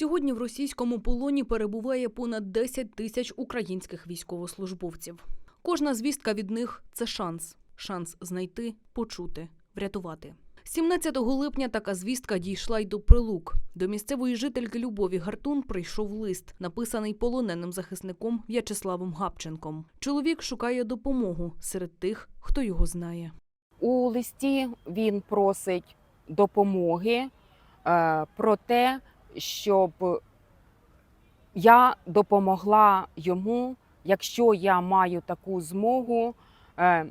Сьогодні в російському полоні перебуває понад 10 тисяч українських військовослужбовців. Кожна звістка від них це шанс. Шанс знайти, почути, врятувати. 17 липня така звістка дійшла й до прилук. До місцевої жительки Любові Гартун прийшов лист, написаний полоненим захисником В'ячеславом Гапченком. Чоловік шукає допомогу серед тих, хто його знає. У листі він просить допомоги е, про те, щоб я допомогла йому, якщо я маю таку змогу, е,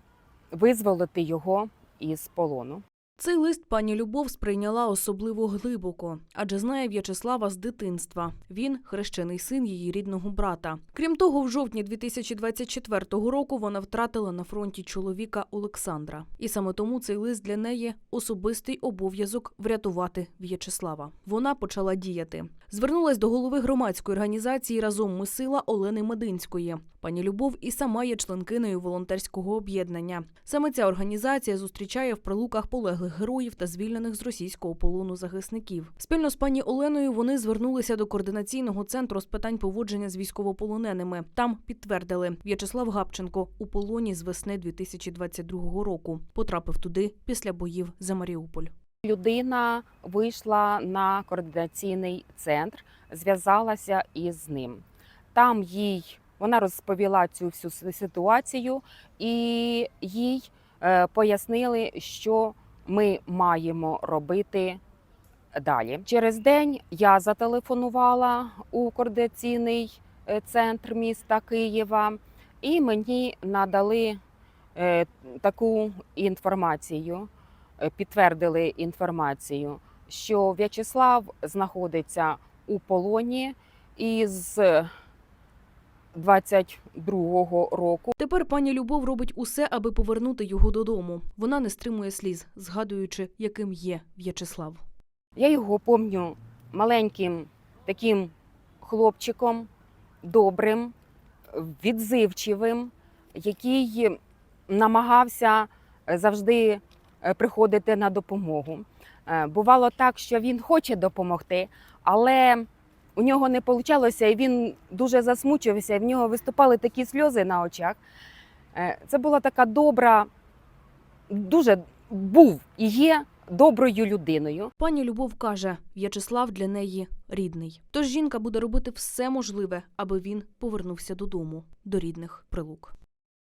визволити його із полону. Цей лист пані Любов сприйняла особливо глибоко, адже знає В'ячеслава з дитинства. Він хрещений син її рідного брата. Крім того, в жовтні 2024 року вона втратила на фронті чоловіка Олександра. І саме тому цей лист для неї особистий обов'язок врятувати В'ячеслава. Вона почала діяти. Звернулась до голови громадської організації Разом ми сила Олени Мединської. Пані Любов і сама є членкиною волонтерського об'єднання. Саме ця організація зустрічає в прилуках полеглих героїв та звільнених з російського полону захисників. Спільно з пані Оленою вони звернулися до координаційного центру з питань поводження з військовополоненими. Там підтвердили, В'ячеслав Гапченко у полоні з весни 2022 року. Потрапив туди після боїв за Маріуполь. Людина вийшла на координаційний центр, зв'язалася із ним. Там їй вона розповіла цю всю ситуацію, і їй е, пояснили, що ми маємо робити далі. Через день я зателефонувала у координаційний е, центр міста Києва, і мені надали е, таку інформацію е, підтвердили інформацію, що В'ячеслав знаходиться у полоні із 22-го року. Тепер пані Любов робить усе, аби повернути його додому. Вона не стримує сліз, згадуючи, яким є В'ячеслав. Я його пам'ятаю маленьким таким хлопчиком, добрим, відзивчивим, який намагався завжди е, приходити на допомогу. Е, Бувало так, що він хоче допомогти, але у нього не вийшло, і він дуже засмучився, і в нього виступали такі сльози на очах. Е, Це була така добра, дуже був і є доброю людиною. Пані Любов каже, В'ячеслав для неї рідний. Тож жінка буде робити все можливе, аби він повернувся додому, до рідних прилук.